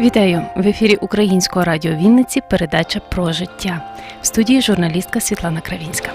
Вітаю в ефірі Українського радіо Вінниці. Передача про життя в студії журналістка Світлана Кравінська.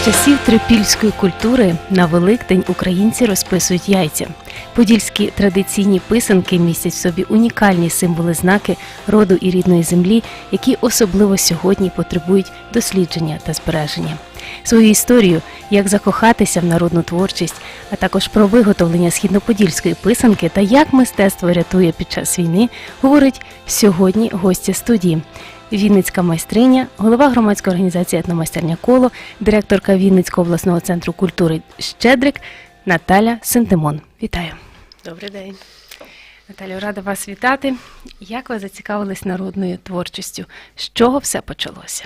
З часів трипільської культури на Великдень українці розписують яйця. Подільські традиційні писанки містять в собі унікальні символи знаки роду і рідної землі, які особливо сьогодні потребують дослідження та збереження. Свою історію, як закохатися в народну творчість, а також про виготовлення східноподільської писанки та як мистецтво рятує під час війни, говорить сьогодні гостя студії. Вінницька майстриня, голова громадської організації етномайстерня коло, директорка Вінницького обласного центру культури Щедрик Наталя Сентимон. Вітаю. Добрий день. Наталю, рада вас вітати. Як ви зацікавились народною творчістю? З чого все почалося?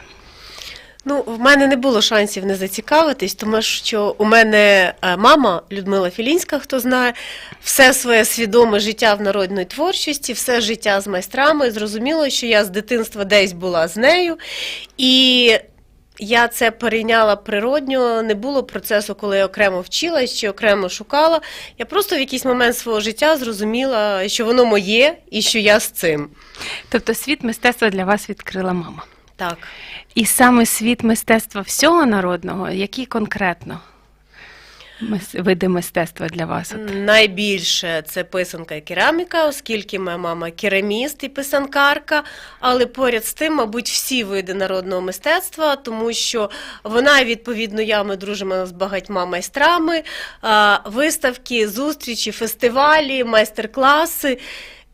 Ну, в мене не було шансів не зацікавитись, тому що у мене е, мама Людмила Філінська, хто знає, все своє свідоме життя в народній творчості, все життя з майстрами. Зрозуміло, що я з дитинства десь була з нею. І я це перейняла природньо, не було процесу, коли я окремо вчилась чи окремо шукала. Я просто в якийсь момент свого життя зрозуміла, що воно моє і що я з цим. Тобто світ мистецтва для вас відкрила мама. Так. І саме світ мистецтва всього народного, які конкретно види мистецтва для вас? От? Найбільше це писанка і кераміка, оскільки моя мама кераміст і писанкарка, але поряд з тим, мабуть, всі види народного мистецтва, тому що вона, відповідно, я ми дружимо з багатьма майстрами, виставки, зустрічі, фестивалі, майстер-класи.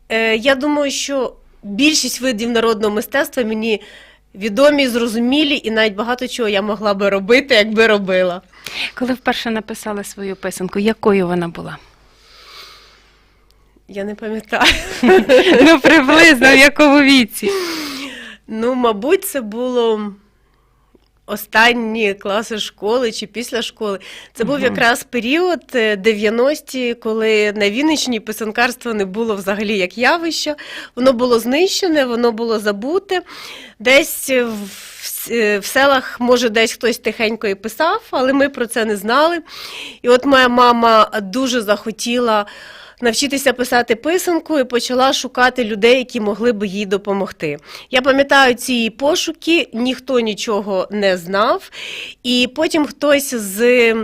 Е, Я думаю, що більшість видів народного мистецтва мені відомі, зрозумілі, і навіть багато чого я могла би робити, якби робила. Коли вперше написали свою писанку, якою вона була? Я не пам'ятаю. Ну, приблизно в якому віці? Ну, мабуть, це було останні класи школи чи після школи. Це був Мгм. якраз період е, 90-ті, коли на Вінниччині писанкарство не було взагалі як явище. Воно було знищене, воно було забуте. Десь в, в- в селах, може, десь хтось тихенько і писав, але ми про це не знали. І от моя мама дуже захотіла навчитися писати писанку і почала шукати людей, які могли б їй допомогти. Я пам'ятаю ці пошуки, ніхто нічого не знав. І потім хтось з.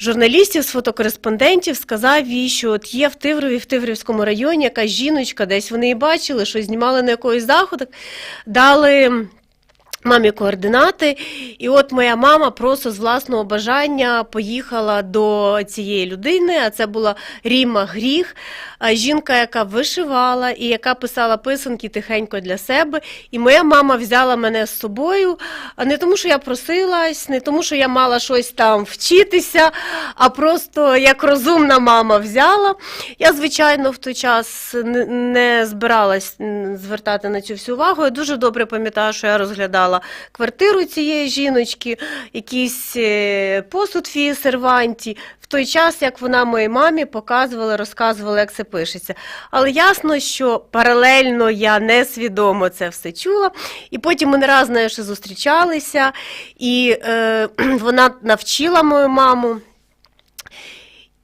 Журналістів з фотокореспондентів сказав їй, що от є в Тиврові, в Тиврівському районі якась жіночка, десь вони її бачили, що знімали на якоїсь заходах, дали мамі координати. І от моя мама просто з власного бажання поїхала до цієї людини, а це була Ріма Гріх, жінка, яка вишивала і яка писала писанки тихенько для себе. І моя мама взяла мене з собою, а не тому, що я просилась, не тому, що я мала щось там вчитися, а просто як розумна мама взяла. Я, звичайно, в той час не- збиралась звертати на цю всю увагу. Я дуже добре пам'ятаю, що я розглядала квартиру цієї жіночки, якийсь е, посуд фії серванті. В той час, як вона моїй мамі показувала, розказувала, як це пишеться. Але ясно, що паралельно я несвідомо це все чула. І потім ми не раз нею ще зустрічалися, і е, вона навчила мою маму.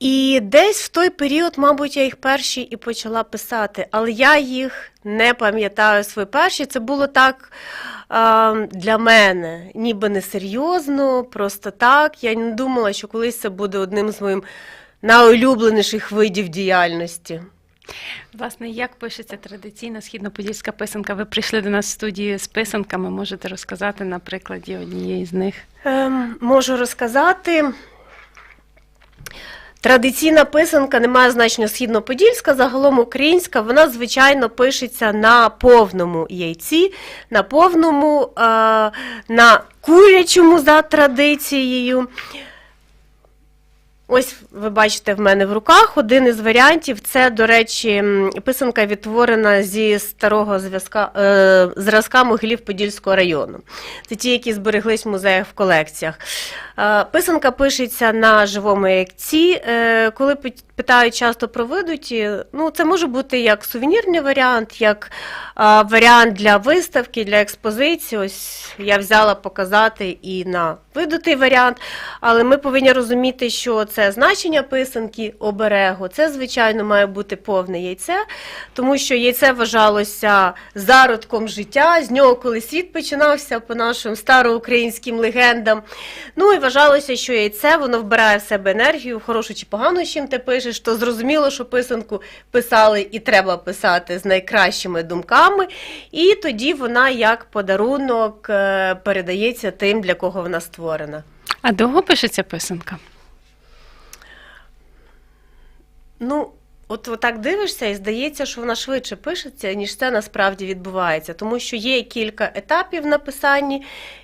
І десь в той період, мабуть, я їх перші і почала писати, але я їх не пам'ятаю свої перші. Це було так е, для мене, ніби не серйозно, просто так. Я не думала, що колись це буде одним з моїх найулюбленіших видів діяльності. Власне, як пишеться традиційна східноподільська писанка? Ви прийшли до нас в студію з писанками. Можете розказати на прикладі однієї з них? Ем, можу розказати. Традиційна писанка не має значення східно-подільська, загалом українська, вона, звичайно, пишеться на повному яйці, на повному, е, на курячому за традицією. Ось ви бачите в мене в руках один із варіантів. Це, до речі, писанка відтворена зі старого зв'язка е, зразка могилів Подільського району. Це ті, які збереглись в музеях в колекціях. Е, Писанка пишеться на живому яйці. Е, Коли питають часто про видуті, ну це може бути як сувенірний варіант, як а, варіант для виставки, для експозиції. Ось я взяла показати і на видутий варіант. Але ми повинні розуміти, що це значення писанки оберегу. Це, звичайно, має бути повне яйце, тому що яйце вважалося зародком життя. З нього, коли світ починався по нашим староукраїнським легендам. Ну і вважалося, що яйце воно вбирає в себе енергію, хорошу чи погану, чим ти пишеш. То зрозуміло, що писанку писали і треба писати з найкращими думками. І тоді вона як подарунок е, передається тим, для кого вона створена. А довго пишеться писанка? Ну, от отак дивишся і здається, що вона швидше пишеться, ніж це насправді відбувається, тому що є кілька етапів написанні.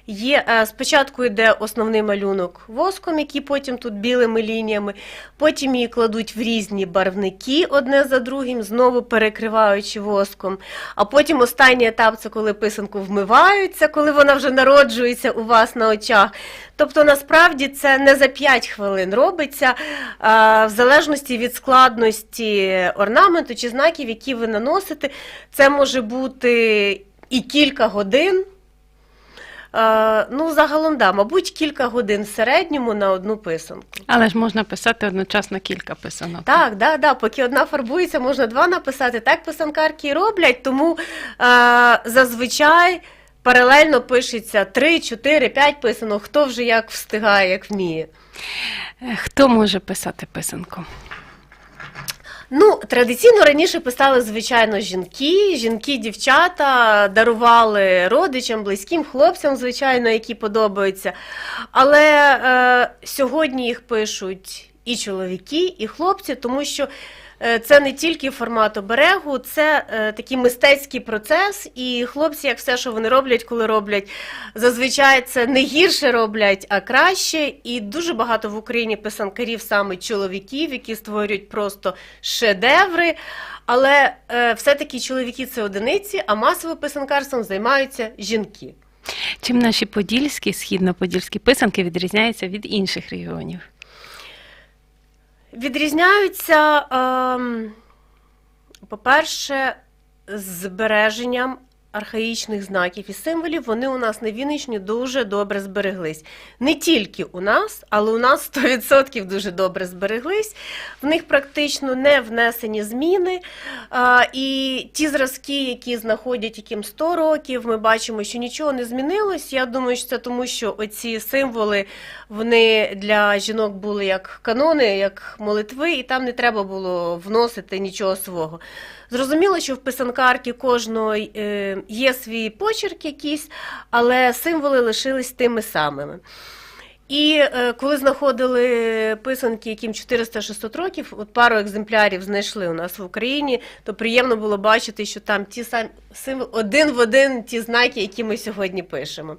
Є е, спочатку йде основний малюнок воском, який потім тут білими лініями, потім її кладуть в різні барвники одне за другим, знову перекриваючи воском. А потім останній етап це коли писанку вмиваються, коли вона вже народжується у вас на очах. Тобто, насправді це не за 5 хвилин робиться, в залежності від складності орнаменту чи знаків, які ви наносите, це може бути і кілька годин. Ну, загалом, да, мабуть, кілька годин в середньому на одну писанку. Але ж можна писати одночасно кілька писанок. Так, да, да, поки одна фарбується, можна два написати. Так писанкарки і роблять, тому е, зазвичай паралельно пишеться 3, 4, 5 писанок, хто вже як встигає, як вміє. Е, Хто може писати писанку? Ну, традиційно раніше писали, звичайно, жінки. Жінки, дівчата дарували родичам, близьким хлопцям, звичайно, які подобаються. Але е, сьогодні їх пишуть і чоловіки, і хлопці, тому що. Е, Це не тільки формат оберегу, це е, такий мистецький процес, і хлопці, як все, що вони роблять, коли роблять, зазвичай це не гірше роблять, а краще. І дуже багато в Україні писанкарів саме чоловіків, які створюють просто шедеври. Але е, все-таки чоловіки це одиниці, а масовим писанкарством займаються жінки. Чим наші подільські, східно-подільські писанки відрізняються від інших регіонів? Відрізняються, ем, по-перше, збереженням архаїчних знаків і символів. Вони у нас на Вінниччині дуже добре збереглись. Не тільки у нас, але у нас 100% дуже добре збереглись. В них практично не внесені зміни. І ті зразки, які знаходять яким 100 років, ми бачимо, що нічого не змінилось. Я думаю, що це тому, що оці символи вони для жінок були як канони, як молитви, і там не треба було вносити нічого свого. Зрозуміло, що в писанкарки кожної е, є свій почерк якийсь, але символи лишились тими самими. І е, коли знаходили писанки, яким 400-600 років, от пару екземплярів знайшли у нас в Україні, то приємно було бачити, що там ті самі символи один в один ті знаки, які ми сьогодні пишемо.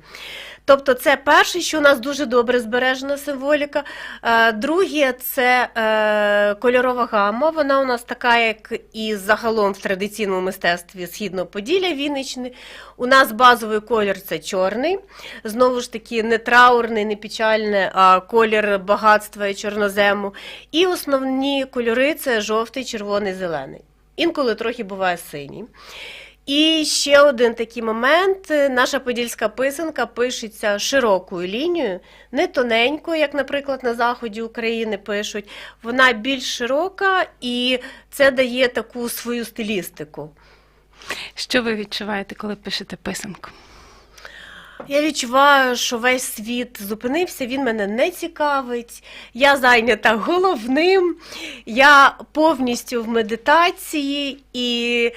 Тобто, це перше, що у нас дуже добре збережена символіка. Е, Друге, це е, кольорова гама. Вона у нас така, як і загалом в традиційному мистецтві Східного Поділля Вінниччини. У нас базовий колір це чорний. Знову ж таки, не траурний, не печальний, а колір багатства і чорнозему. І основні кольори це жовтий, червоний, зелений. Інколи трохи буває синій. І ще один такий момент: наша подільська писанка пишеться широкою лінією, не тоненькою, як, наприклад, на заході України пишуть. Вона більш широка і це дає таку свою стилістику. Що ви відчуваєте, коли пишете писанку? Я відчуваю, що весь світ зупинився, він мене не цікавить. Я зайнята головним, я повністю в медитації, і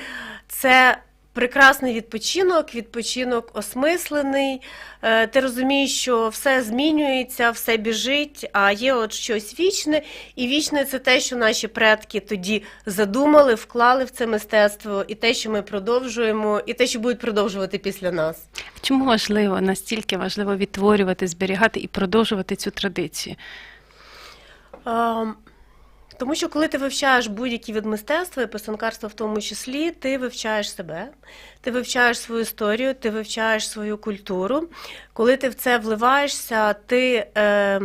це прекрасний відпочинок, відпочинок осмислений. Е, Ти розумієш, що все змінюється, все біжить, а є от щось вічне, і вічне це те, що наші предки тоді задумали, вклали в це мистецтво, і те, що ми продовжуємо, і те, що будуть продовжувати після нас. Чому важливо, настільки важливо відтворювати, зберігати і продовжувати цю традицію? Ем, Тому що коли ти вивчаєш будь-які від мистецтва, і писанкарства в тому числі, ти вивчаєш себе, ти вивчаєш свою історію, ти вивчаєш свою культуру. Коли ти в це вливаєшся, ти е,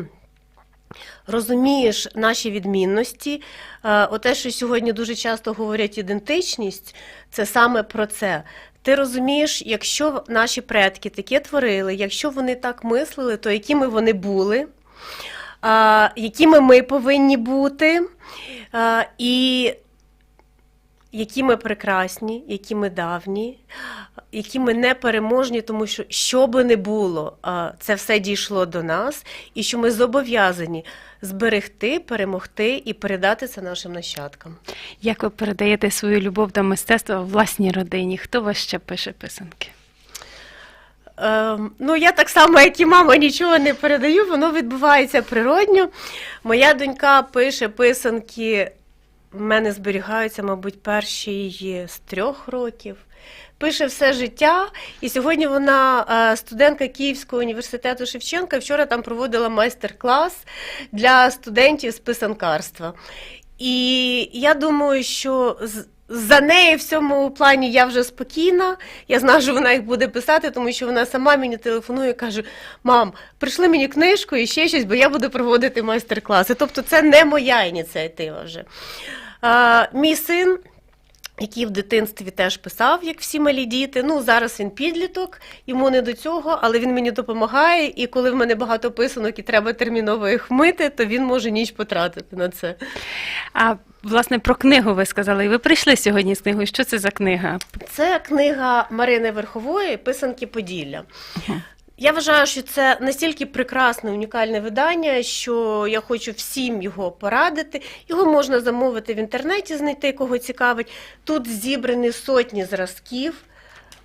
розумієш наші відмінності. Е, Оте, що сьогодні дуже часто говорять ідентичність, це саме про це. Ти розумієш, якщо наші предки таке творили, якщо вони так мислили, то якими вони були, якими ми повинні бути, і які ми прекрасні, які ми давні, які ми непереможні, тому що що би не було, це все дійшло до нас, і що ми зобов'язані зберегти, перемогти і передати це нашим нащадкам. Як ви передаєте свою любов до мистецтва власній родині? Хто вас ще пише писанки? Ем, ну, я так само, як і мама, нічого не передаю, воно відбувається природньо. Моя донька пише писанки, в мене зберігаються, мабуть, перші з трьох років. Пише все життя, і сьогодні вона е, студентка Київського університету Шевченка. Вчора там проводила майстер-клас для студентів з писанкарства. І я думаю, що за неї в цьому плані я вже спокійна. Я знаю, що вона їх буде писати, тому що вона сама мені телефонує і каже: Мам, прийшли мені книжку і ще щось, бо я буду проводити майстер-класи. Тобто, це не моя ініціатива вже. А, мій син. Який в дитинстві теж писав, як всі малі діти. Ну, зараз він підліток, йому не до цього, але він мені допомагає. І коли в мене багато писанок і треба терміново їх вмити, то він може ніч потратити на це. А власне про книгу ви сказали. І ви прийшли сьогодні з книгою. Що це за книга? Це книга Марини Верхової Писанки Поділля. Я вважаю, що це настільки прекрасне, унікальне видання, що я хочу всім його порадити. Його можна замовити в інтернеті, знайти кого цікавить. Тут зібрані сотні зразків.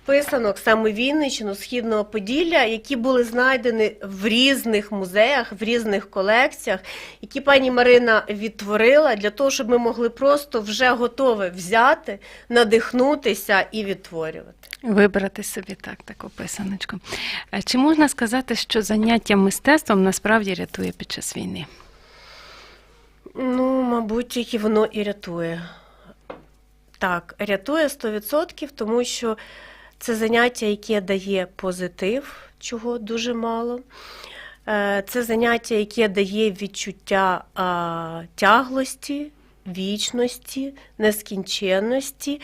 Писанок саме Вінниччину, Східного Поділля, які були знайдені в різних музеях, в різних колекціях, які пані Марина відтворила для того, щоб ми могли просто вже готове взяти, надихнутися і відтворювати. Вибрати собі так таку писаночку. Чи можна сказати, що заняття мистецтвом насправді рятує під час війни? Ну, мабуть, тільки воно і рятує. Так, рятує 100%, тому що це заняття, яке дає позитив, чого дуже мало. Е, Це заняття, яке дає відчуття тяглості, вічності, нескінченності.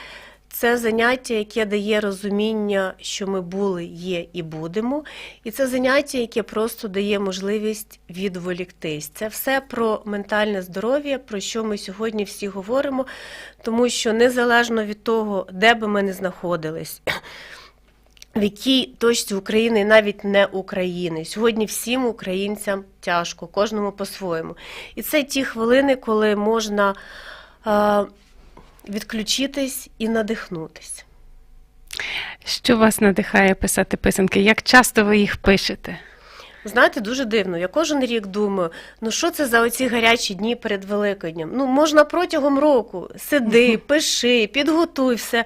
Це заняття, яке дає розуміння, що ми були, є і будемо. І це заняття, яке просто дає можливість відволіктись. Це все про ментальне здоров'я, про що ми сьогодні всі говоримо, тому що незалежно від того, де би ми не знаходились. В якій точці України, навіть не України. Сьогодні всім українцям тяжко, кожному по-своєму. І це ті хвилини, коли можна відключитись і надихнутись. Що вас надихає писати писанки? Як часто ви їх пишете? Знаєте, дуже дивно. Я кожен рік думаю, ну що це за оці гарячі дні перед Великоднем? Ну, можна протягом року сиди, пиши, підготуй все.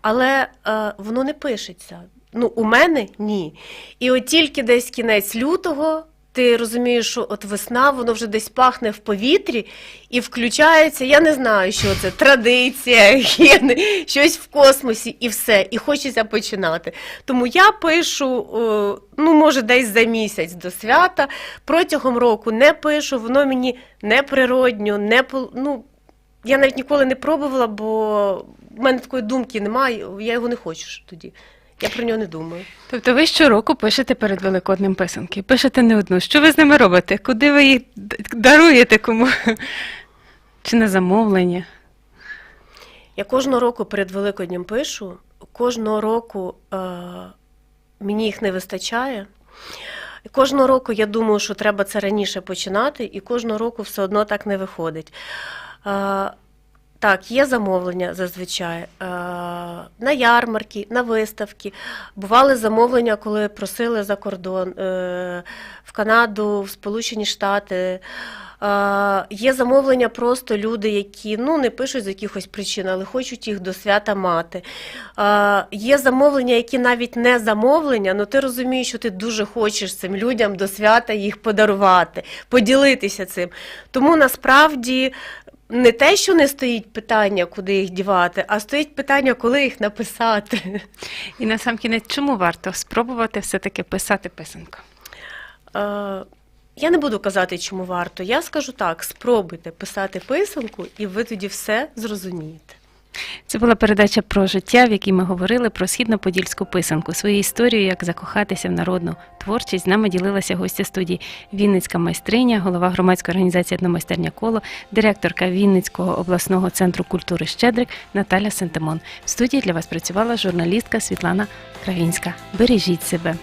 Але е, воно не пишеться. Ну, у мене ні. І от тільки десь кінець лютого. Ти розумієш, що от весна, воно вже десь пахне в повітрі і включається. Я не знаю, що це традиція, гени, щось в космосі, і все. І хочеться починати. Тому я пишу, ну може, десь за місяць до свята. Протягом року не пишу, воно мені не природньо, не ну, я навіть ніколи не пробувала, бо в мене такої думки немає, я його не хочу тоді. Я про нього не думаю. Тобто ви щороку пишете перед Великоднем писанки, пишете не одну. Що ви з ними робите? Куди ви їх даруєте кому? Чи на замовлення? Я кожного року перед Великоднем пишу, кожного року е, мені їх не вистачає. І кожного року я думаю, що треба це раніше починати, і кожного року все одно так не виходить. Е, так, є замовлення зазвичай е, на ярмарки, на виставки. Бували замовлення, коли просили за кордон е, в Канаду, в Сполучені Штати. Е, Є замовлення просто люди, які ну не пишуть з якихось причин, але хочуть їх до свята мати. Є замовлення, які навіть не замовлення, але ти розумієш, що ти дуже хочеш цим людям до свята їх подарувати, поділитися цим. Тому насправді. Не те, що не стоїть питання, куди їх дівати, а стоїть питання, коли їх написати. І на сам кінець, чому варто спробувати все-таки писати писанку? Е, Я не буду казати, чому варто. Я скажу так: спробуйте писати писанку, і ви тоді все зрозумієте. Це була передача про життя, в якій ми говорили про східно-подільську писанку. Свою історію, як закохатися в народну творчість, з нами ділилася гостя студії Вінницька майстриня, голова громадської організації «Одномайстерня коло, директорка Вінницького обласного центру культури Щедрик Наталя Сентимон. В студії для вас працювала журналістка Світлана Кравінська. Бережіть себе.